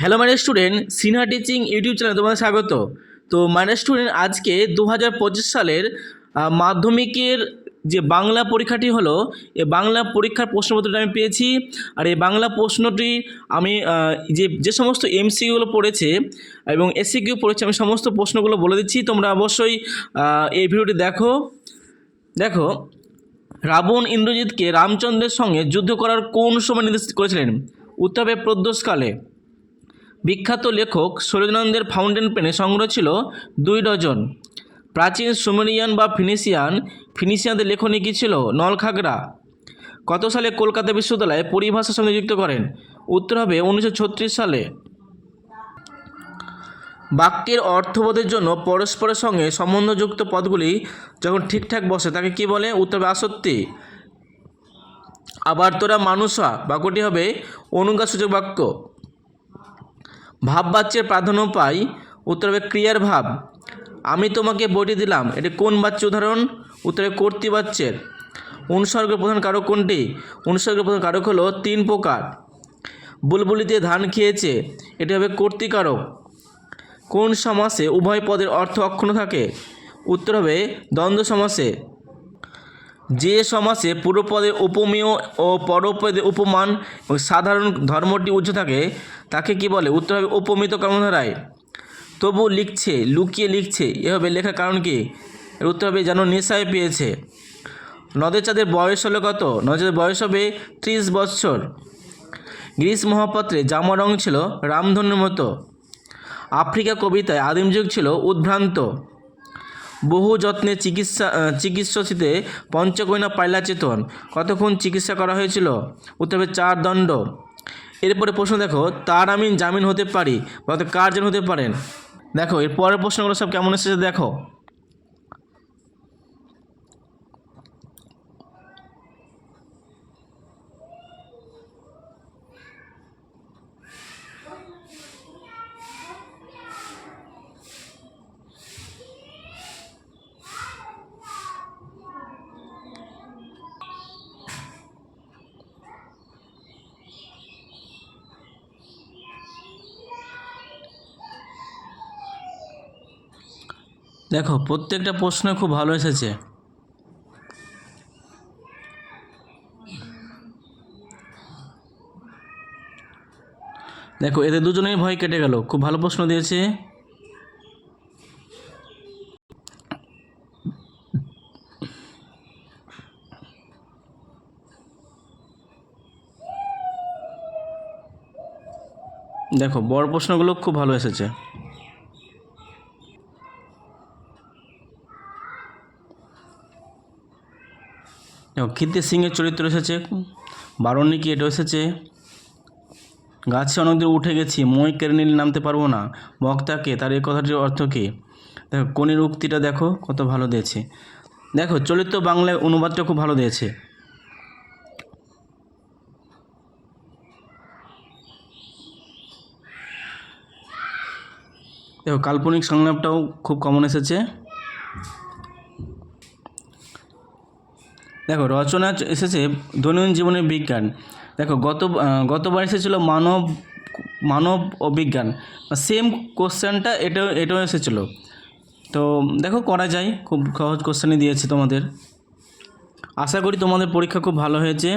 Hello মানে student Sinha teaching YouTube চ্যানেলে তোমাদের স্বাগত। তো মানে স্টুডেন্ট আজকে দু হাজার পঁচিশ সালের মাধ্যমিকের যে বাংলা পরীক্ষাটি হলো, এ বাংলা পরীক্ষার প্রশ্নপত্রটা আমি পেয়েছি। আর এই বাংলা প্রশ্নটি আমি যে যে সমস্ত এমসিগুলো পড়েছে এবং এসসিকিউ পড়েছে, আমি সমস্ত প্রশ্নগুলো বলে দিচ্ছি। তোমরা অবশ্যই এই ভিডিওটি দেখো। দেখো, রাবণ ইন্দ্রজিৎকে রামচন্দ্রের সঙ্গে যুদ্ধ করার কোন সময় নির্দেশ করেছিলেন? উত্তর হবে প্রদ্যোষকালে। বিখ্যাত লেখক সূর্যানন্দের ফাউন্টেন পেনে সংগ্রহ ছিল দুই ডজন। প্রাচীন সুমেরিয়ান বা ফিনিশিয়ান ফিনিশিয়ানদের লেখনী কী ছিল? নলখাগড়া। কত সালে কলকাতা বিশ্ববিদ্যালয়ে পরিভাষার সঙ্গে যুক্ত করেন? উত্তর হবে উনিশশো ছত্রিশ সালে। বাক্যের অর্থবোধের জন্য পরস্পরের সঙ্গে সম্বন্ধযুক্ত পদগুলি যখন ঠিকঠাক বসে, তাকে কি বলে? উত্তর আসত্তি আবার তোরা মানুষা, বাক্যটি হবে অনুজ্ঞাসূচক বাক্য। ভাব বাচ্যের প্রাধান্য পাই, উত্তর হবে ক্রিয়ার ভাব। আমি তোমাকে বইটি দিলাম, এটি কোন বাচ্য উদাহরণ? উত্তর উত্তরে কর্তৃবাচ্যের অনুসর্গের প্রধান কারক কোনটি? অনুসর্গের প্রধান কারক হলো তিন প্রকার। বুলবুলিতে ধান খেয়েছে, এটি হবে কর্তৃকারক কোন সমাসে উভয় পদের অর্থ অক্ষুণ্ণ থাকে? উত্তর হবে দ্বন্দ্ব সমাসে। যে সমাসে পূর্বপদে উপমেয় ও পরপদে উপমান সাধারণ ধর্মটি উচ্চ থাকে তাকে কি বলে? উত্তর হবে উপমিত কর্মধারায় তবু লিখছে, লুকিয়ে লিখছে, এভাবে লেখার কারণ কি? উত্তর হবে, যেন নেশায় পেয়েছে। নদের চাঁদের বয়স হলো কত? নদের বয়স হবে ত্রিশ বৎসর। গ্রীস মহাপাত্রে জামা রং ছিল রামধনুর মতো। আফ্রিকা কবিতায় আদিম যুগ ছিল উদ্ভ্রান্ত। বহু যত্নে চিকিৎসা চিকিৎসিতে পঞ্চকন্যা পাইলা চেতন কতক্ষণ চিকিৎসা করা হয়েছিল? উত্তরে চার দণ্ড। এরপরে প্রশ্ন দেখো, তার আমিন জামিন হতে পারি অর্থাৎ কার জামিন হতে পারেন? দেখো, এর পরের প্রশ্নগুলো সব কেমন এসেছে দেখো। দেখো, প্রত্যেকটা প্রশ্ন খুব ভালো এসেছে। দেখো, এদের দুজনেই ভয় কেটে গেল। খুব ভালো প্রশ্ন দিয়েছে। দেখো, বড় প্রশ্নগুলো খুব ভালো এসেছে। দেখো কীর্তি সিংয়ের চরিত্র এসেছে বারণ্যিকি এটা এসেছে। গাছে অনেক দূর উঠে গেছি, মই কেড়ে নিলে নামতে পারব না। বক্তাকে, তার এই কথাটির অর্থ কী? দেখো কোনের উক্তিটা দেখো, কত ভালো দিয়েছে। দেখো, চলিত বাংলায় অনুবাদটা খুব ভালো দিয়েছে। দেখো, কাল্পনিক সংলাপটাও খুব কমন এসেছে। দেখো, রচনা এসেছে দৈনন্দিন জীবনের বিজ্ঞান। দেখো, গত গতবার এসেছিল মানব মানব ও বিজ্ঞান সেম কোশ্চেনটা এটাও এটাও এসেছিল। তো দেখো, করা যায়। খুব সহজ কোশ্চেনই দিয়েছে তোমাদের। আশা করি তোমাদের পরীক্ষা খুব ভালো হয়েছে।